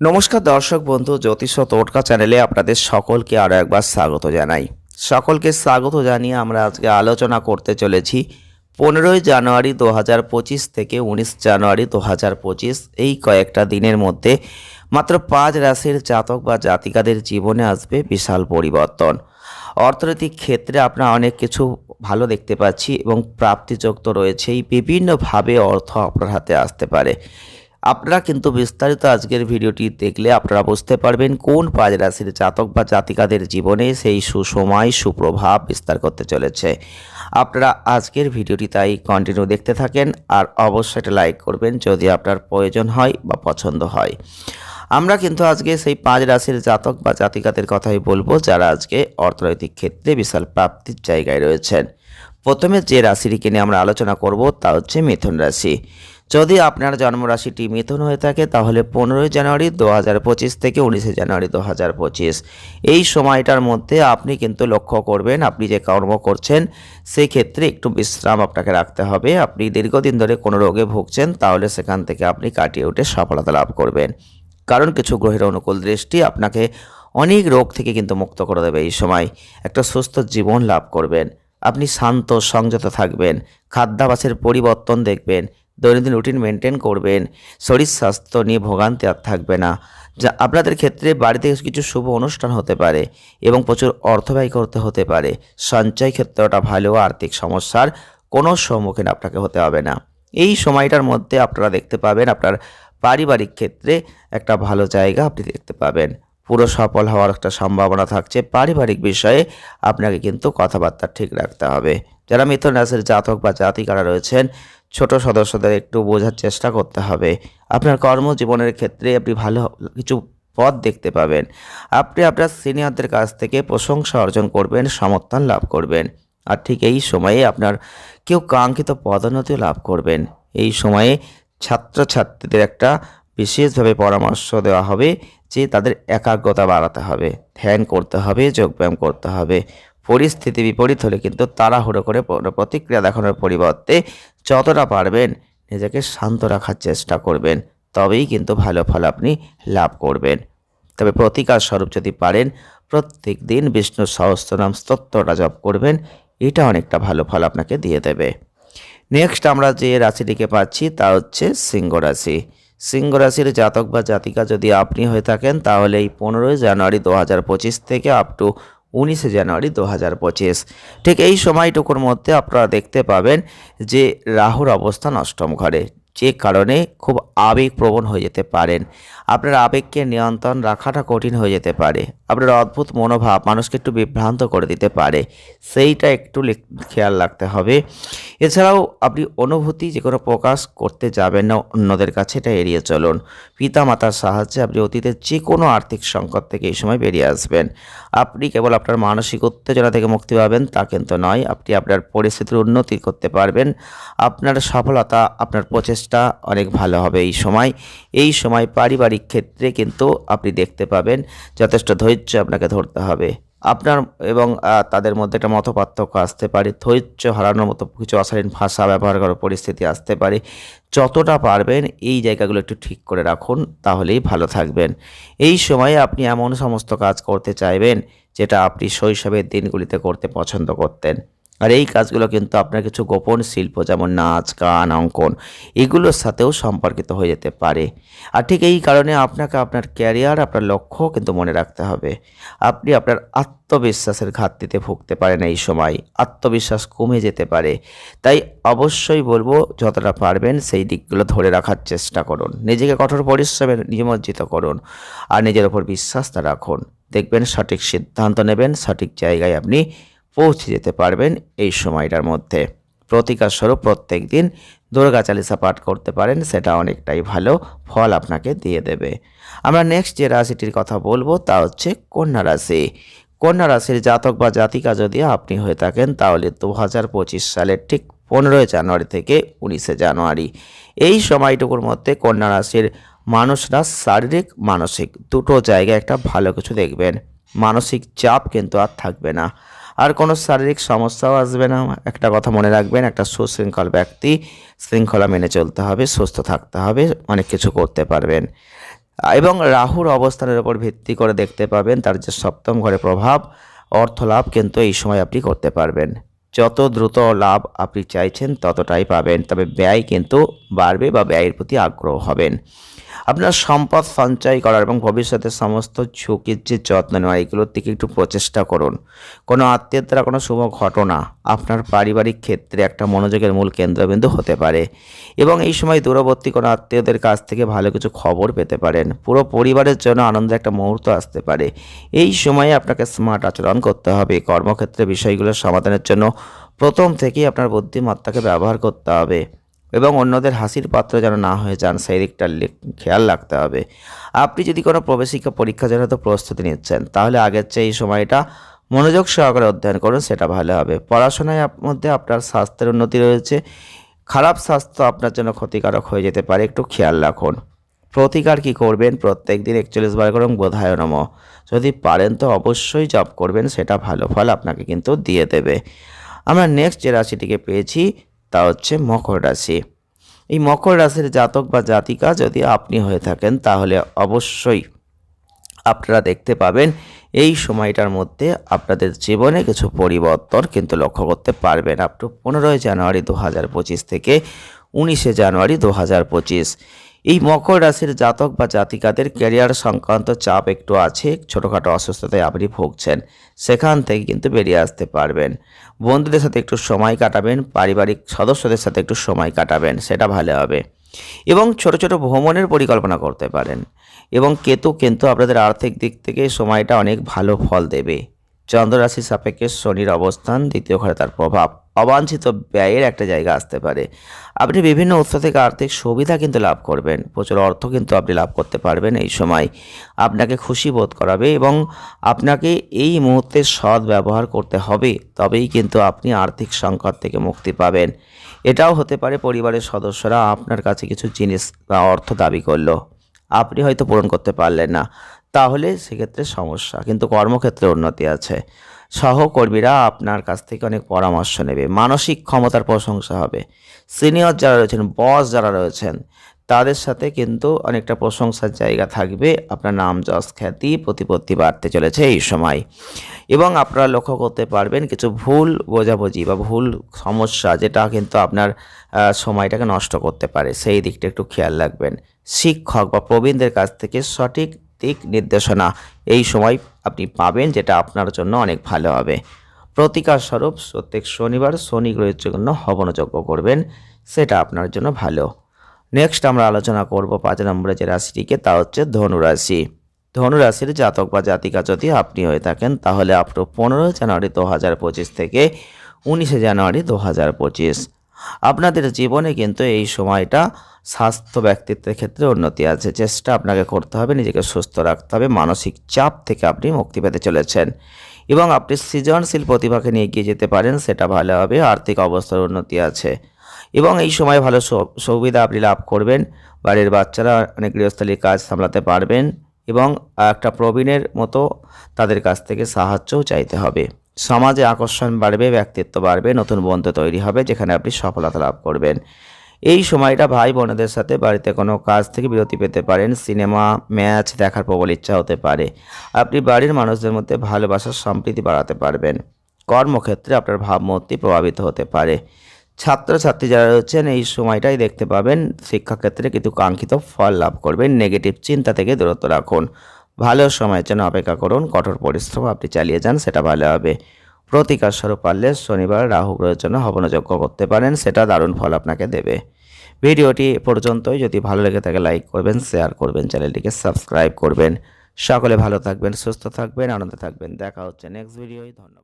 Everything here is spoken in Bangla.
নমস্কার দর্শক বন্ধু, জ্যোতিষ তোটকা চ্যানেলে আপনাদের সকলকে আরও একবার স্বাগত জানাই। সকলকে স্বাগত জানিয়ে আমরা আজকে আলোচনা করতে চলেছি পনেরোই জানুয়ারি দু পঁচিশ থেকে উনিশ জানুয়ারি দু পঁচিশ, এই কয়েকটা দিনের মধ্যে। মাত্র পাঁচ রাশির জাতক বা জাতিকাদের জীবনে আসবে বিশাল পরিবর্তন। অর্থনৈতিক ক্ষেত্রে আপনারা অনেক কিছু ভালো দেখতে পাচ্ছি এবং প্রাপ্তিযোগ তো রয়েছেই। বিভিন্নভাবে অর্থ আপনার হাতে আসতে পারে। আপনারা কিন্তু বিস্তারিত আজকের ভিডিওটি দেখলে আপনারা বুঝতে পারবেন কোন পাঁচ রাশির জাতক বা জাতিকাদের জীবনে সেই সুসময় সুপ্রভাব বিস্তার করতে চলেছে। আপনারা আজকের ভিডিওটি তাই কন্টিনিউ দেখতে থাকেন আর অবশ্যই এটা লাইক করবেন যদি আপনার প্রয়োজন হয় বা পছন্দ হয়। আমরা কিন্তু আজকে সেই পাঁচ রাশির জাতক বা জাতিকাদের কথাই বলব যারা আজকে অর্থনৈতিক ক্ষেত্রে বিশাল প্রাপ্তির জায়গায় রয়েছেন। প্রথমে যে রাশিটিকে নিয়ে আমরা আলোচনা করব তা হচ্ছে মিথুন রাশি। যদি আপনার জন্মরাশিটি মিথুন হয়ে থাকে, তাহলে পনেরোই জানুয়ারি দু হাজার পঁচিশ থেকে উনিশে জানুয়ারি দু হাজার পঁচিশ। এই সময়টার মধ্যে আপনি কিন্তু লক্ষ্য করবেন, আপনি যে কর্ম করছেন সেই ক্ষেত্রে একটু বিশ্রাম আপনাকে রাখতে হবে। আপনি দীর্ঘদিন ধরে কোনো রোগে ভুগছেন, তাহলে সেখান থেকে আপনি কাটিয়ে উঠে সফলতা লাভ করবেন। কারণ কিছু গ্রহের অনুকূল দৃষ্টি আপনাকে অনেক রোগ থেকে কিন্তু মুক্ত করে দেবে এই সময়। একটা সুস্থ জীবন লাভ করবেন। আপনি শান্ত, সংযত থাকবেন। খাদ্যাভাসের পরিবর্তন দেখবেন। দৈনন্দিন রুটিন মেনটেন করবেন। শরীর স্বাস্থ্য নিয়ে ভোগান্তি আর থাকবে না। যা আপনাদের ক্ষেত্রে বাড়িতে কিছু শুভ অনুষ্ঠান হতে পারে এবং প্রচুর অর্থ ব্যয় করতে হতে পারে। সঞ্চয় ক্ষেত্রটা ভালো, আর্থিক সমস্যার কোনো সম্মুখীন আপনাকে হতে হবে না। এই সময়টার মধ্যে আপনারা দেখতে পাবেন আপনার পারিবারিক ক্ষেত্রে একটা ভালো জায়গা আপনি দেখতে পাবেন। পুরো সফল হওয়ার একটা সম্ভাবনা থাকছে। পারিবারিক বিষয়ে আপনাকে কিন্তু কথাবার্তা ঠিক রাখতে হবে। যারা মিথুন রাশির জাতক বা জাতিকারা রয়েছেন ছোট সদস্যদের একটু বোঝার চেষ্টা করতে হবে। আপনার কর্মজীবনের ক্ষেত্রে আপনি ভালো কিছু পথ দেখতে পাবেন। আপনি আপনার সিনিয়রদের কাছ থেকে প্রশংসা অর্জন করবেন, সমর্থন লাভ করবেন। আর ঠিক এই সময়ে আপনার কেউ কাঙ্ক্ষিত পদোন্নতিও লাভ করবেন। এই সময়ে ছাত্রছাত্রীদের একটা বিশেষভাবে পরামর্শ দেওয়া হবে যে তাদের একাগ্রতা বাড়াতে হবে। ধ্যান করতে হবে, যোগব্যায়াম করতে হবে। পরিস্থিতি বিপরীত হলে কিন্তু তাড়াহুড়ো করে প্রতিক্রিয়া দেখানোর পরিবর্তে যতটা পারবেন নিজেকে শান্ত রাখার চেষ্টা করবেন। তবেই কিন্তু ভালো ফল আপনি লাভ করবেন। তবে প্রতিকার স্বরূপ যদি পারেন, প্রত্যেক দিন বিষ্ণু সহস্রনাম স্তোত্রটা জপ করবেন, এটা অনেকটা ভালো ফল আপনাকে দিয়ে দেবে। নেক্সট আমরা যে রাশিটিকে পাচ্ছি তা হচ্ছে সিংহ রাশি। সিংহ রাশির জাতক বা জাতিকা যদি আপনি হয়ে থাকেন, তাহলে এই পনেরোই জানুয়ারি দু হাজার পঁচিশ থেকে আপ টু উনিশে জানুয়ারি দু হাজার পঁচিশ। ঠিক এই সময়টুকুর মধ্যে আপনারা দেখতে পাবেন যে রাহুর অবস্থান অষ্টম ঘরে, যে কারণে খুব আবেগপ্রবণ হয়ে যেতে পারেন। আপনার আবেগকে নিয়ন্ত্রণ রাখাটা কঠিন হয়ে যেতে পারে। আপনার অদ্ভুত মনোভাব মানুষকে একটু বিভ্রান্ত করে দিতে পারে। সেইটা একটু খেয়াল রাখতে হবে। এছাড়াও আপনি অনুভূতি যে কোনো প্রকাশ করতে যাবেন না, অন্যদের কাছে এটা এড়িয়ে চলুন। পিতা মাতার সাহায্যে আপনি অতীতের যে কোনো আর্থিক সংকট থেকে এই সময় বেরিয়ে আসবেন। আপনি কেবল আপনার মানসিক উত্তেজনা থেকে মুক্তি পাবেন, তা কিন্তু নয়। আপনি আপনার পরিস্থিতির উন্নতি করতে পারবেন। আপনার সফলতা, আপনার প্রচেষ্টা অনেক ভালো হবে এই সময়। এই সময় পারিবারিক ক্ষেত্রে কিন্তু আপনি দেখতে পাবেন যথেষ্ট ধৈর্য আপনাকে ধরতে হবে। আপনার এবং তাদের মধ্যে একটা মত পার্থক্য আসতে পারে। ধৈর্য হারানোর মতো কিছু অশালীন ভাষা ব্যবহার করার পরিস্থিতি আসতে পারে। যতটা পারবেন এই জায়গাগুলো একটু ঠিক করে রাখুন, তাহলেই ভালো থাকবেন। এই সময়ে আপনি এমন সমস্ত কাজ করতে চাইবেন, যেটা আপনি শৈশবের দিনগুলিতে করতে পছন্দ করতেন। আর এই কাজগুলো কিন্তু আপনার কিছু গোপন শিল্প, যেমন নাচ, গান, অঙ্কন, এগুলোর সাথেও সম্পর্কিত হয়ে যেতে পারে। আর ঠিক এই কারণে আপনাকে আপনার ক্যারিয়ার, আপনার লক্ষ্য কিন্তু মনে রাখতে হবে। আপনি আপনার আত্মবিশ্বাসের ঘাটতিতে ভুগতে পারেন এই সময়। আত্মবিশ্বাস কমে যেতে পারে। তাই অবশ্যই বলব, যতটা পারবেন সেই দিকগুলো ধরে রাখার চেষ্টা করুন। নিজেকে কঠোর পরিশ্রমে নিমজ্জিত করুন। আর নিজের ওপর বিশ্বাসটা রাখুন। দেখবেন সঠিক সিদ্ধান্ত নেবেন, সঠিক জায়গায় আপনি পৌঁছে যেতে পারবেন এই সময়টার মধ্যে। প্রতিকার স্বরূপ প্রত্যেক দিন দুর্গা চালিসা পাঠ করতে পারেন, সেটা অনেকটাই ভালো ফল আপনাকে দিয়ে দেবে। আমরা নেক্সট যে রাশিটির কথা বলব, তা হচ্ছে কন্যা রাশি। কন্যা রাশির জাতক বা জাতিকা যদি আপনি হয়ে থাকেন, তাহলে দু হাজার পঁচিশ সালের ঠিক পনেরোই জানুয়ারি থেকে উনিশে জানুয়ারি। এই সময়টুকুর মধ্যে কন্যা রাশির মানুষরা শারীরিক, মানসিক দুটো জায়গায় একটা ভালো কিছু দেখবেন। মানসিক চাপ কিন্তু আর থাকবে না। আর কোনো শারীরিক সমস্যাও আসবে না। একটা কথা মনে রাখবেন, একটা সুশৃঙ্খল ব্যক্তি, শৃঙ্খলা মেনে চলতে হবে, সুস্থ থাকতে হবে, অনেক কিছু করতে পারবেন। এবং রাহুর অবস্থানের উপর ভিত্তি করে দেখতে পাবেন তার যে সপ্তম ঘরে প্রভাব, অর্থ লাভ কিন্তু এই সময় আপনি করতে পারবেন। যত দ্রুত লাভ আপনি চাইছেন ততটাই পাবেন, তবে ব্যয় কিন্তু বাড়বে বা ব্যয়ের প্রতি আগ্রহ হবেন। আপনার সম্পদ সঞ্চয় করার এবং ভবিষ্যতে সমস্ত ঝুঁকির যে যত্ন নেওয়া, এগুলোর দিকে একটু প্রচেষ্টা করুন। কোনো আত্মীয়ের দ্বারা কোনো শুভ ঘটনা আপনার পারিবারিক ক্ষেত্রে একটা মনোযোগের মূল কেন্দ্রবিন্দু হতে পারে এবং এই সময় দূরবর্তী কোনো আত্মীয়দের কাছ থেকে ভালো কিছু খবর পেতে পারেন। পুরো পরিবারের জন্য আনন্দের একটা মুহূর্ত আসতে পারে। এই সময়ে আপনাকে স্মার্ট আচরণ করতে হবে। কর্মক্ষেত্রে বিষয়গুলোর সমাধানের জন্য প্রথম থেকেই আপনার বুদ্ধিমত্তাকে ব্যবহার করতে হবে। এবং অন্যদের হাসির পাত্র যেন না হয়ে যান, সেই দিকটা খেয়াল রাখতে হবে। আপনি যদি কোনো প্রবেশিকা পরীক্ষার জন্য তো প্রস্তুতি নিচ্ছেন, তাহলে আগের চেয়ে এই সময়টা মনোযোগ সহকারে অধ্যয়ন করুন, সেটা ভালো হবে। পড়াশোনায় মধ্যে আপনার স্বাস্থ্যের উন্নতি রয়েছে। খারাপ স্বাস্থ্য আপনার জন্য ক্ষতিকারক হয়ে যেতে পারে, একটু খেয়াল রাখুন। প্রতিকার কি করবেন? প্রত্যেক দিন একচল্লিশ বার করুন, বোধায় নম। যদি পারেন তো অবশ্যই জব করবেন, সেটা ভালো ফল আপনাকে কিন্তু দিয়ে দেবে। আমরা নেক্সট যে রাশিটিকে পেয়েছি তা হচ্ছে মকর রাশি। এই মকর রাশির জাতক বা জাতিকা যদি আপনি হয়ে থাকেন, তাহলে অবশ্যই আপনারা দেখতে পাবেন এই সময়টার মধ্যে আপনাদের জীবনে কিছু পরিবর্তন কিন্তু লক্ষ্য করতে পারবেন আপ টু পনেরোই জানুয়ারি দু হাজার পঁচিশ থেকে উনিশে জানুয়ারি দু হাজার পঁচিশ। এই মকর রাশির জাতক বা জাতিকাদের ক্যারিয়ার সংক্রান্ত চাপ একটু আছে, ছোটোখাটো অসুস্থতায় আপনি ভুগছেন, সেখান থেকে কিন্তু বেরিয়ে আসতে পারবেন। বন্ধুদের সাথে একটু সময় কাটাবেন, পারিবারিক সদস্যদের সাথে একটু সময় কাটাবেন, সেটা ভালো হবে। এবং ছোট ছোট ভ্রমণের পরিকল্পনা করতে পারেন। এবং কেতু কিন্তু আপনাদের আর্থিক দিক থেকে সময়টা অনেক ভালো ফল দেবে। চন্দ্ররাশি সাপেক্ষে শনির অবস্থান, দ্বিতীয় ঘরে তার প্রভাব। অবাঞ্ছিত ব্যয়ের একটা জায়গা আসতে পারে। আপনি বিভিন্ন উৎস থেকে আর্থিক সুবিধা কিন্তু লাভ করবেন। প্রচুর অর্থ কিন্তু আপনি লাভ করতে পারবেন এই সময়। আপনাকে খুশি বোধ করাবে এবং আপনাকে এই মুহূর্তে সৎ ব্যবহার করতে হবে, তবেই কিন্তু আপনি আর্থিক সংকট থেকে মুক্তি পাবেন। এটাও হতে পারে পরিবারের সদস্যরা আপনার কাছে কিছু জিনিস বা অর্থ দাবি করল। আপনি হয়তো পূরণ করতে পারলেন না। তাহলে সেক্ষেত্রে সমস্যা। কিন্তু কর্মক্ষেত্রে উন্নতি আছে। সহকর্মীরা আপনার কাছ থেকে অনেক পরামর্শ নেবে। মানসিক ক্ষমতার প্রশংসা হবে। সিনিয়র যারা রয়েছেন, বস যারা রয়েছেন, তাদের সাথে কিন্তু অনেকটা প্রশংসার জায়গা থাকবে। আপনার নাম, যশ, খ্যাতি, প্রতিপত্তি বাড়তে চলেছে এই সময়। এবং আপনারা লক্ষ্য করতে পারবেন কিছু ভুল বোঝাবুঝি বা ভুল সমস্যা যেটা কিন্তু আপনার সময়টাকে নষ্ট করতে পারে। সেই দিকটা একটু খেয়াল রাখবেন। শিক্ষক বা প্রবীণদের কাছ থেকে সঠিক দিক নির্দেশনা। এই সময় আপনি পাবেন, যেটা আপনার জন্য অনেক ভালো হবে। প্রতিকার স্বরূপ প্রত্যেক শনিবার শনি গ্রহের জন্য হবনযজ্ঞ করবেন, সেটা আপনার জন্য ভালো। নেক্সট আমরা আলোচনা করব পাঁচ নম্বরে যে রাশিটিকে, তা হচ্ছে ধনুরাশি। ধনুরাশির জাতক বা জাতিকা যদি আপনি হয়ে থাকেন, তাহলে আপনার পনেরো জানুয়ারি দু হাজার পঁচিশ থেকে উনিশে জানুয়ারি দু হাজার পঁচিশ। আপনাদের জীবনে কিন্তু এই সময়টা স্বাস্থ্য ব্যক্তিত্বের ক্ষেত্রে উন্নতি আছে। চেষ্টা আপনাকে করতে হবে, নিজেকে সুস্থ রাখতে হবে, মানসিক চাপ থেকে আপনি মুক্তি পেতে চলেছেন। এবং আপনি সৃজনশীল প্রতিভাকে নিয়ে এগিয়ে যেতে পারেন, সেটা ভালো হবে, আর্থিক অবস্থার উন্নতি আছে। এবং এই সময় ভালো সুবিধা আপনি লাভ করবেন, বাড়ির বাচ্চারা অনেক গৃহস্থলী কাজ সামলাতে পারবেন এবং একটা প্রবীণের মতো তাদের কাছ থেকে সাহায্যও চাইতে হবে। সমাজে আকর্ষণ বাড়বে, ব্যক্তিত্ব বাড়বে, নতুন বন্ধু তৈরি হবে, যেখানে আপনি সফলতা লাভ করবেন। এই সময়টা ভাই বোনেদের সাথে বাড়িতে কোনো কাজ থেকে বিরতি পেতে পারেন, সিনেমা, ম্যাচ দেখার প্রবল ইচ্ছা হতে পারে। আপনি বাড়ির মানুষদের মধ্যে ভালোবাসার সম্প্রীতি বাড়াতে পারবেন। কর্মক্ষেত্রে আপনার ভাবমূর্তি প্রভাবিত হতে পারে। ছাত্রছাত্রী যারা রয়েছেন, এই সময়টাই দেখতে পাবেন, শিক্ষাক্ষেত্রে কিন্তু কাঙ্ক্ষিত ফল লাভ করবেন, নেগেটিভ চিন্তা থেকে দূরত্ব রাখুন। ভালো সময়ের জন্য অপেক্ষা করুন, কঠোর পরিশ্রম আপনি চালিয়ে যান, সেটা ভালো হবে। প্রতিকার স্বরূপ পারলে শনিবার রাহু গ্রহের জন্য হবনযজ্ঞ করতে পারেন, সেটা দারুণ ফল আপনাকে দেবে। ভিডিওটি পর্যন্তই। যদি ভালো লেগে থাকে, লাইক করবেন, শেয়ার করবেন, চ্যানেলটিকে সাবস্ক্রাইব করবেন। সকলে ভালো থাকবেন, সুস্থ থাকবেন, আনন্দে থাকবেন। দেখা হচ্ছে নেক্সট ভিডিওই ধন্যবাদ।